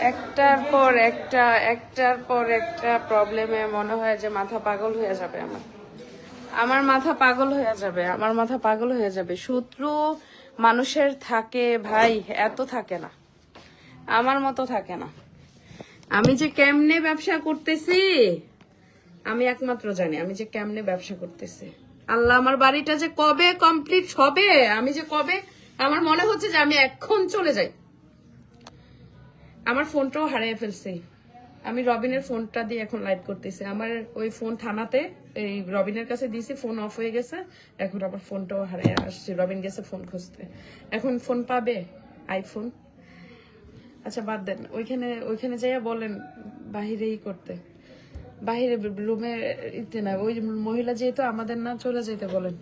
একটার পর একটা, একটার পর একটা প্রবলেমে মনে হয় যে মাথা পাগল হয়ে যাবে আমার। আমার মাথা পাগল হয়ে যাবে, আমার মাথা পাগল হয়ে যাবে। শত্রু মানুষের থাকে ভাই, এত থাকে না। আমার মতো থাকে না। আমি যে কেমনে ব্যবসা করতেছি? আমি একমাত্র জানি আমি যে কেমনে ব্যবসা করতেছি। আল্লাহ, আমার বাড়িটা যে কবে কমপ্লিট হবে? আমি যে কবে আমার মনে হচ্ছে যে আমি এখন চলে যাই। আমার ফোনটাও হারিয়ে ফেলছি। আমি রবিনের ফোনটা দিয়ে এখন লাইভ করতেছি। আমার ওই ফোন থানাতে এই রবিনের কাছে দিয়েছি ফোন অফ হয়ে গেছে। এখন আবার ফোনটাও হারিয়ে আসছে। রবিন গেছে ফোন খুঁজতে। এখন ফোন পাবে? আইফোন আচ্ছা বাদ দেন। ওইখানে ওইখানে যাইয়া বলেন বাহিরেই করতে। বাহিরে রুমে ইতে না, ওই মহিলা যেহেতু আমাদের না চলে যেতে বলেন।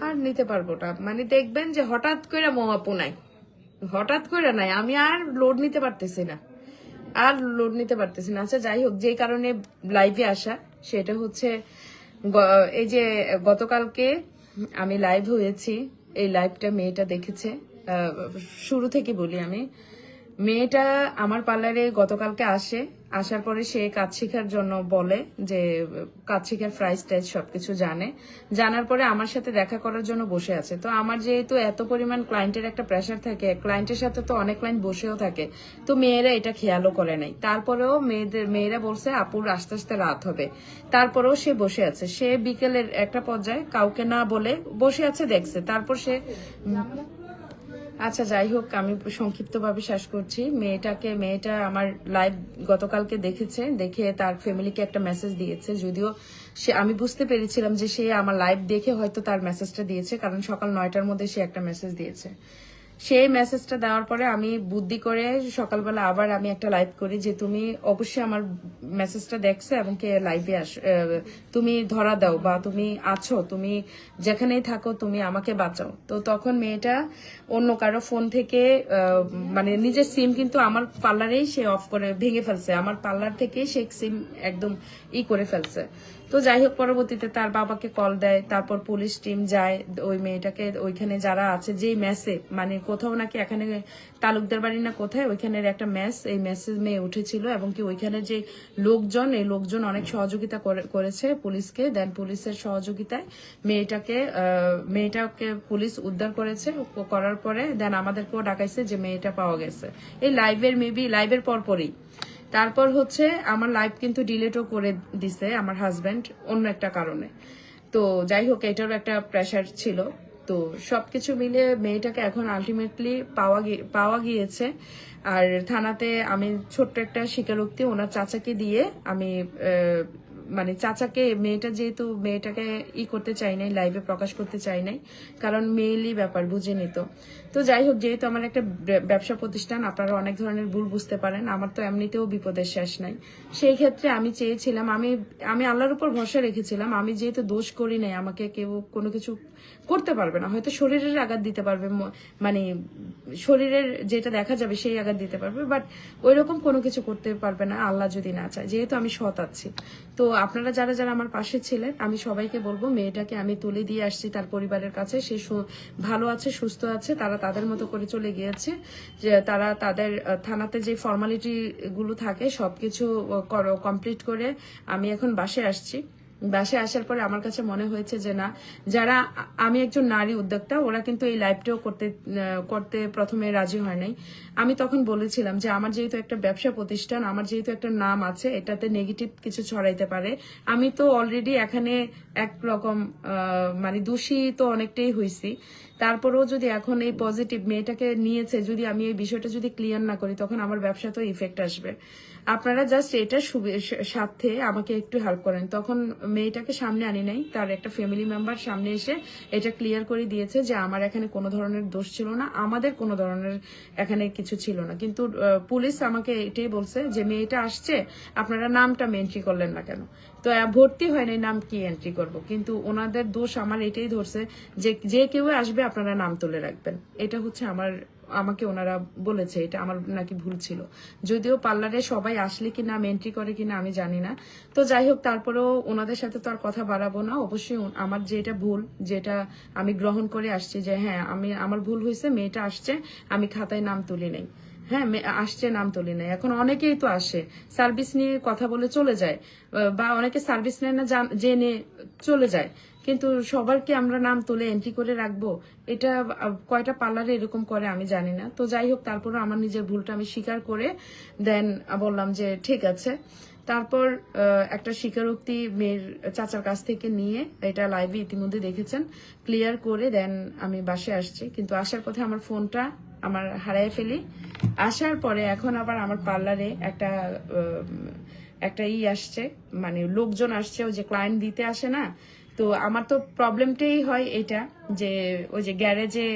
আর নিতে পারব না। মানে দেখবেন যে হঠাৎ করে মোয়াপু নাই হঠাৎ করে নাই, আমি আর লোড নিতে পারতেছি না। আর লোড নিতে পারতেছি না। আচ্ছা যাই হোক যে কারণে লাইভে আসা, সেটা হচ্ছে এই যে, গতকালকে আমি লাইভ হয়েছি, এই লাইভটা মেয়েটা দেখেছে শুরু থেকে বলি আমি। মেয়েটা আমার পার্লারে গতকালকে আসে আসার পরে সে কাজ শেখার জন্য বলে যে, কাজ শেখার প্রাইস টাইজ সবকিছু জানে। জানার পরে আমার সাথে দেখা করার জন্য বসে আছে। তো আমার যেহেতু এত পরিমাণ ক্লায়েন্টের একটা প্রেশার থাকে ক্লায়েন্টের সাথে তো অনেক ক্লায়েন্ট বসেও থাকে, তো মেয়েরা এটা খেয়ালও করে নাই। তারপরেও মেয়েদের, মেয়েরা বলছে, আপুর আস্তে আস্তে রাত হবে। তারপরেও সে বসে আছে। সে বিকেলের একটা পর্যায়ে কাউকে না বলে বসে আছে, দেখছে। তারপর সে আচ্ছা যাই হোক আমি সংক্ষিপ্তভাবে শেষ করছি। মেয়েটাকে, মেয়েটা আমার লাইভ গতকালকে দেখেছে, দেখে তার ফ্যামিলিকে একটা মেসেজ দিয়েছে। যদিও সে, আমি বুঝতে পেরেছিলাম যে সে আমার লাইভ দেখে হয়তো তার মেসেজটা দিয়েছে, কারণ সকাল নয়টার মধ্যে সে একটা মেসেজ দিয়েছে। সেই মেসেজটা দেওয়ার পরে আমি বুদ্ধি করে সকালবেলা আবার আমি একটা লাইভ করি যে, তুমি অবশ্যই আমার মেসেজটা দেখছ এবং কে লাইভে আস তুমি ধরা দাও বা তুমি আছো, তুমি যেখানেই থাকো, তুমি আমাকে বাঁচাও। তো তখন মেয়েটা অন্য কারও ফোন থেকে মানে নিজের সিম কিন্তু আমার পার্লারেই সে অফ করে ভেঙে ফেলছে। আমার পার্লার থেকেই সে সিম একদম ই করে ফেলছে। তো যাই হোক, পরবর্তীতে তার বাবাকে কল দেয়, তারপর পুলিশ টিম যায়, ওই মেয়েটাকে ওইখানে যারা আছে, যেই ম্যাসে মানে কোথাও নাকি এখানে তালুকদার বাড়ি না কোথায়, ওইখানের একটা ম্যাচ এই ম্যাসে মেয়ে উঠেছিল এবং কি ওইখানে যে লোকজন, এই লোকজন অনেক সহযোগিতা করে- করেছে পুলিশকে দেন পুলিশের সহযোগিতায় মেয়েটাকে মেয়েটাকে পুলিশ উদ্ধার করেছে করার পরে দেন আমাদেরকেও ডাকাইছে যে মেয়েটা পাওয়া গেছে। এই লাইভের মেবি লাইভের পরপরই। তারপর হচ্ছে আমার লাইফ কিন্তু ডিলেটও করে দিছে আমার হাজব্যান্ড অন্য একটা কারণে। তো যাই হোক, এটারও একটা প্রেশার ছিল। তো সব কিছু মিলে মেয়েটাকে এখন আলটিমেটলি পাওয়া পাওয়া গিয়েছে। আর থানাতে আমি ছোট্ট একটা স্বীকারোক্তি ওনার চাচাকে দিয়ে আমি মানে চাচাকে, মেয়েটা যেহেতু মেয়েটাকে ই করতে চাই নাই লাইভে প্রকাশ করতে চাই নাই, কারণ মেয়েলি ব্যাপার, বুঝে নিত তো। যাই হোক, যেহেতু আমার একটা ব্যবসা প্রতিষ্ঠান, আপনারা অনেক ধরনের ভুল বুঝতে পারেন, আমার তো এমনিতেও বিপদের শেষ নাই। সেই ক্ষেত্রে আমি চেয়েছিলাম, আমি আমি আল্লাহর উপর ভরসা রেখেছিলাম, আমি যেহেতু দোষ করি নাই, আমাকে কেউ কোনো কিছু করতে পারবে না। হয়তো শরীরের আঘাত দিতে পারবে মানে শরীরের যেটা দেখা যাবে সেই আঘাত দিতে পারবে বাট ওই রকম কোনো কিছু করতে পারবে না, আল্লাহ যদি না চায়। যেহেতু আমি সৎ আছি। তো আপনারা যারা যারা আমার পাশে ছিলেন, আমি সবাইকে বলব, মেয়েটাকে আমি তুলে দিয়ে আসছি তার পরিবারের কাছে। সে ভালো আছে, সুস্থ আছে, তারা তাদের মতো করে চলে গিয়েছে। যে তারা তাদের থানাতে যে ফর্মালিটি গুলো থাকে, সবকিছু কমপ্লিট করে আমি এখন বাসে আসছি। বাসায় আসার পরে আমার কাছে মনে হয়েছে যে না, যারা আমি একজন নারী উদ্যোক্তা, ওরা কিন্তু এই লাইভটাও করতে করতে প্রথমে রাজি হয় নাই। আমি তখন বলেছিলাম যে আমার যেহেতু একটা ব্যবসা প্রতিষ্ঠান, আমার যেহেতু একটা নাম আছে, এটাতে নেগেটিভ কিছু ছড়াইতে পারে। আমি তো অলরেডি এখানে একরকম মানে দোষী তো অনেকটাই হয়েছি তারপরেও যদি এখন এই পজিটিভ মেয়েটাকে নিয়েছে, যদি আমি এই বিষয়টা যদি ক্লিয়ার না করি, তখন আমার ব্যবসা তো ইফেক্ট আসবে। আপনারা জাস্ট এটা সাথে আমাকে একটু হেল্প করেন। তখন মেয়েটাকে সামনে আনি নাই, তার একটা ফ্যামিলি মেম্বার সামনে এসে এটা ক্লিয়ার করে দিয়েছে যে আমার এখানে কোনো ধরনের দোষ ছিল না, আমাদের কোনো ধরনের এখানে কিছু ছিল না। কিন্তু পুলিশ আমাকে এটাই বলছে যে মেয়েটা আসছে, আপনারা নামটা এন্ট্রি করলেন না কেন? তো ভর্তি হয়নি নাম কি এন্ট্রি করব? কিন্তু ওনাদের দোষ আমার এটাই ধরছে যে যে কেউ আসবে আপনারা নাম তুলে রাখবেন। এটা হচ্ছে আমার আমাকে ওনারা বলেছে, এটা আমার নাকি ভুল ছিল। যদিও পার্লারে সবাই আসলে কি নাম এন্ট্রি করে কিনা, আমি জানি না। তো যাই হোক, তারপরেও ওনাদের সাথে তো আর কথা বাড়াবো না। অবশ্যই আমার যেটা ভুল, যেটা আমি গ্রহণ করে আসছি যে হ্যাঁ আমি, আমার ভুল হয়েছে, মেয়েটা আসছে, আমি খাতায় নাম তুলি নেই। হ্যাঁ আসছে, নাম তুলি নাই। এখন অনেকেই তো আসে, সার্ভিস নিয়ে কথা বলে চলে যায়, বা অনেকে সার্ভিস নেয় না জেনে চলে যায়। কিন্তু সবার কি আমরা নাম তুলে এন্ট্রি করে রাখব, এটা কয়টা পার্লারে এরকম করে আমি জানি না। তো যাই হোক তারপরে আমার নিজের ভুলটা আমি স্বীকার করে দেন বললাম যে ঠিক আছে। তারপর একটা স্বীকারোক্তি মেয়ের চাচার কাছ থেকে নিয়ে এটা লাইভে ইতিমধ্যে দেখেছেন ক্লিয়ার করে দেন আমি বাসে আসছি। কিন্তু আসার পথে আমার ফোনটা আমার হারায় ফেলি। আসার পরে এখন আবার আমার পার্লারে একটা একটা ই আসছে মানে লোকজন আসছে, ওই যে ক্লায়েন্ট দিতে আসে না তো আমার তো প্রবলেমটাই হয় এটা, যে ওই যে গ্যারেজে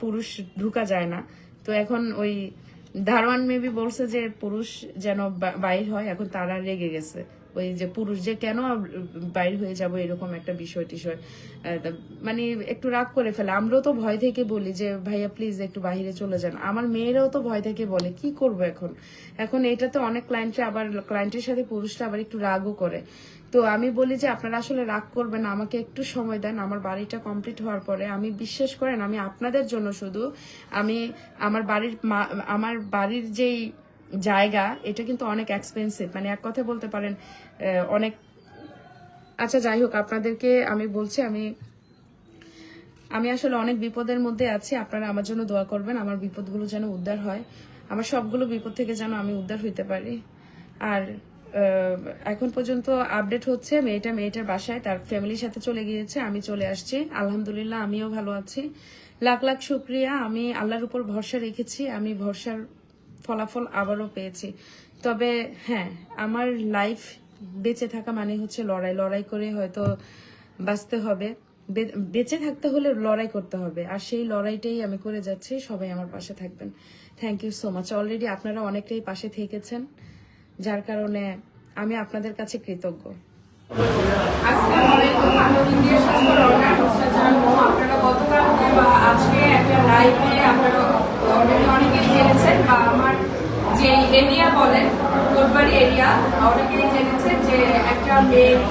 পুরুষ ঢুকা যায় না। তো এখন ওই ধারওয়ান মেবি বলছে যে পুরুষ যেন বাইর হয়, এখন তারা রেগে গেছে। ওই যে পুরুষ যে কেন বাইর হয়ে যাব এরকম একটা বিষয় টিষয়। মানে একটু রাগ করে ফেলে। আমরাও তো ভয় থেকে বলি যে, ভাইয়া প্লিজ একটু বাইরে চলে যান। আমার মেয়েরাও তো ভয় থেকে বলে, কি করব এখন? এখন এটাতে অনেক ক্লায়েন্টরা আবার ক্লায়েন্টের সাথে পুরুষরা আবার একটু রাগও করে। তো আমি বলি যে আপনারা আসলে রাগ করবেন আমাকে একটু সময় দেন, আমার বাড়িটা কমপ্লিট হওয়ার পরে। আমি বিশ্বাস করেন, আমি আপনাদের জন্য শুধু, আমি আমার বাড়ির আমার বাড়ির যেই জায়গা, এটা কিন্তু অনেক এক্সপেন্সিভ মানে এক কথা বলতে পারেন অনেক আচ্ছা যাই হোক, আপনাদেরকে আমি বলছি, আমি আমি আসলে অনেক বিপদের মধ্যে আছি, আপনারা আমার জন্য দোয়া করবেন, আমার বিপদগুলো যেন উদ্ধার হয়। আমার সবগুলো বিপদ থেকে যেন আমি উদ্ধার হইতে পারি। আর এখন পর্যন্ত আপডেট হচ্ছে, মেয়েটা মেয়েটার বাসায়, তার ফ্যামিলির সাথে চলে গিয়েছে, আমি চলে আসছি। আলহামদুলিল্লাহ, আমিও ভালো আছি। লাখ লাখ শুক্রিয়া, আমি আল্লাহর উপর ভরসা রেখেছি, আমি ভরসার ফলাফল আবারও পেয়েছি। তবে হ্যাঁ আমার লাইফ বেঁচে থাকা মানে হচ্ছে লড়াই লড়াই করে হয়তো বাঁচতে হবে। বেঁচে থাকতে হলে লড়াই করতে হবে, আর সেই লড়াইটাই আমি করে যাচ্ছি, সবাই আমার পাশে থাকবেন। Thank you so much already আপনারা অনেকটাই পাশে থেকেছেন। যার কারণে আমি আপনাদের কাছে কৃতজ্ঞ। আপনারা আজকে একটা লাইভে আপনারা জেনেছেন বা আমার যে এরিয়া বলেন এরিয়া অনেকেই যে একটা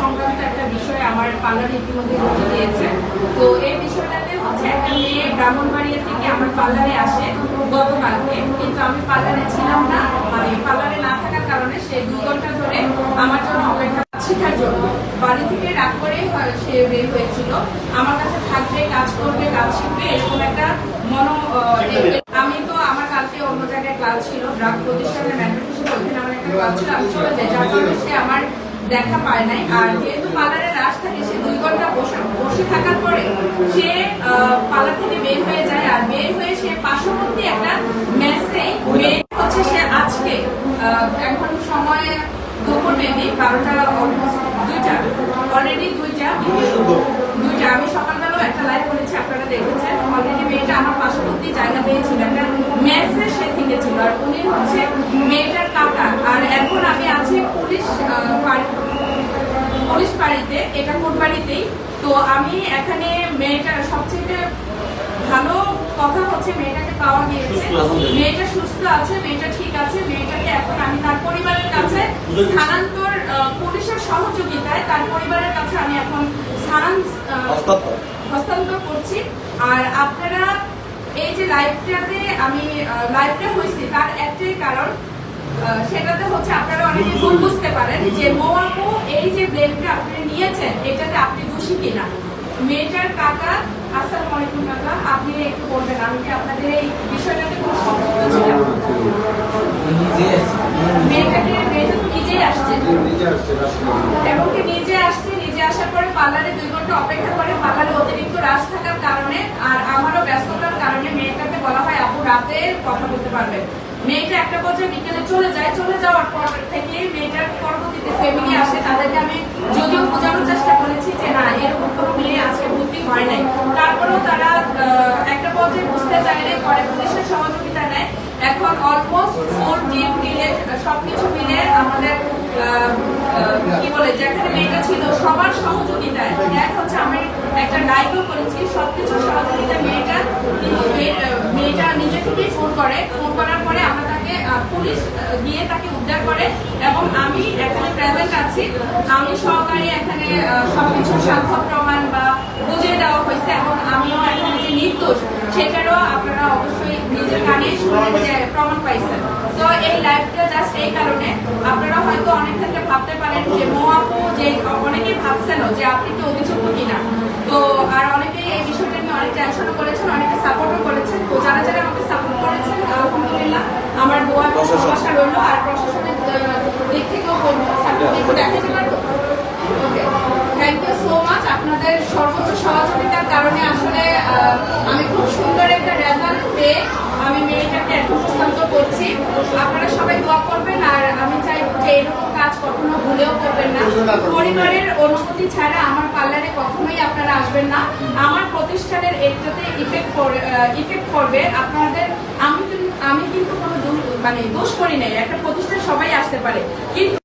সংক্রান্ত একটা বিষয় আমার পার্লারে ইতিমধ্যে দিয়েছে। তো এই বিষয়টাতে ব্রাহ্মণবাড়িয়া থেকে আমার পার্লারে আসে গতকালকে। কিন্তু আমি পার্লারে ছিলাম না। মানে পার্লারে না থাকার কারণে সে দুই ঘণ্টা ধরে আমার জন্য অপেক্ষা শেখার জন্য। বাড়ি থেকে করেই হয়- সে বের হয়েছিল। আমার কাছে থাকবে, কাজ করবে, কাজ শিখবে, এরকম একটা মনো আমি তো আমার কালকে অন্য জায়গায় ক্লাস ছিল ড্রাগ প্রতিষ্ঠানের ম্যানেজার হিসেবে আমার একটা ক্লাস ছিল, আমি চলে যাই। যার কারণে সে আমার দেখা পায় নাই। আর যেহেতু পার্লারে রাস থাকে সে দুই ঘণ্টা বসে বসে থাকার পরে সে পার্লার থেকে বের হয়ে যায় আর বের হয়ে সে পার্শ্ববর্তী একটা মেসে বের হচ্ছে সে আজকে এখন সময় দুপুর বেবি বারোটা অলমোস্ট দুইটা। অলরেডি দুইটা দুইটা। আমি সকালবেলাও একটা লাইভ করেছি, আপনারা দেখেছেন। অলরেডি মেয়েটা আমার পার্শ্ববর্তী জায়গা পেয়েছিল একটা মেসে সে থেকে ছিল আর উনি হচ্ছে মেয়েটার কাকা। আর এখন আমি আছি পুলিশ পুলিশ বাড়িতে, এটা কোন বাড়িতেই তো আমি এখানে মেয়েটার সবচেয়ে ভালো কথা হচ্ছে মেয়েটাকে পাওয়া গিয়েছে। মেয়েটা সুস্থ আছে মেয়েটা ঠিক আছে মেয়েটাকে এখন আমি তার পরিবারের কাছে স্থানান্তর পুলিশের সহযোগিতায় তার পরিবারের কাছে আমি এখন হস্তান্তর। করছি। আর আপনারা এই যে লাইভটাতে আমি লাইভটা হয়েছি তার একটাই কারণ সেটাতে হচ্ছে আপনারা অনেকে ভুল বুঝতে পারেন যে মোয়াপু এই যে ব্লেমটা আপনি নিয়েছেন, এটাতে আপনি দোষী কিনা? মেয়েটার কাকা, আসসালামু আলাইকুম কাকা, আপনি একটু বলবেন, আমি কি আপনাদের এই বিষয়টাতে কোনো সম্পর্ক ছিল? মেয়েটাকে, মেয়েটা নিজেই আসছে। এবং কি নিজে আসছে, নিজে আসার পরে পার্লারে দুই ঘণ্টা অপেক্ষা করে, পার্লারে অতিরিক্ত রাশ থাকার কারণে আর আমারও ব্যস্ততার কারণে মেয়েটাকে বলা হয় আপু রাতে কথা বলতে পারবে মেয়েটা একটা পর্যায়ে বিকেলে চলে যায়। চলে যাওয়ার পর থেকে মেয়েটার পরবর্তীতে ফ্যামিলি আসে। তাদেরকে আমি যদিও বোঝানোর চেষ্টা করেছি যে না, এরকম কোনো মেয়ে আজকে ভর্তি হয় নাই। তারপরেও তারা একটা পর্যায়ে বুঝতে চায় চাইলে পরে পুলিশের সহযোগিতা নেয়। এখন অলমোস্ট ফোর টিম মিলে, সবকিছু মিলে আমাদের কি বলে, যেখানে মেয়েটা ছিল সবার সহযোগিতায় এক হচ্ছে আমি একটা লাইভও করেছি সবকিছু সহযোগিতা মেয়েটা কিন্তু মেয়ে- আহ, মেয়েটা নিজে থেকেই ফোন করে ফোন করার পরে আমরা তাকে আহ, পুলিশ আহ, গিয়ে তাকে উদ্ধার করে এবং এবং আমি এখানে আমি সহকারী এখানে সবকিছু সাক্ষ্য প্রমাণ বা বুঝিয়ে দেওয়া হয়েছে এবং আমিও এখানে যে নির্দোষ সেটারও আপনারা অবশ্যই নিজের কানে শুনে প্রমাণ পাইছেন। তো এই লাইভটা জাস্ট এই কারণে। আপনারা হয়তো অনেক ক্ষেত্রে ভাবতে পারেন যে মো আপু যে অনেকেই ভাবছেনও যে আপনি কি অভিযোগ্য কিনা? তো আর অনেকেই এই বিষয়টা নিয়ে অনেক টেনশনও করেছেন অনেকে সাপোর্টও করেছেন। তো যারা যারা আমাকে সাপোর্ট করেছেন আলহামদুলিল্লাহ আমার দোয়া ভালোবাসা রইল। আর প্রশাসনের দিক থেকেও আমি খুব সুন্দর একটা রেজাল্ট পেয়ে আমি মেয়েটাকে হস্তান্তর করছি। আপনারা সবাই দোয়া করবেন, আর আমি যে এরকম কাজ কখনো ভুলেও করবেন না। পরিবারের অনুমতি ছাড়া আমার পার্লারে কখনোই আপনারা আসবেন না। আমার প্রতিষ্ঠানের এটাতে ইফেক্ট ইফেক্ট করবে আপনাদের, আমি আমি কিন্তু কোনো মানে দোষ করি নাই। একটা প্রতিষ্ঠান সবাই আসতে পারে। কিন্তু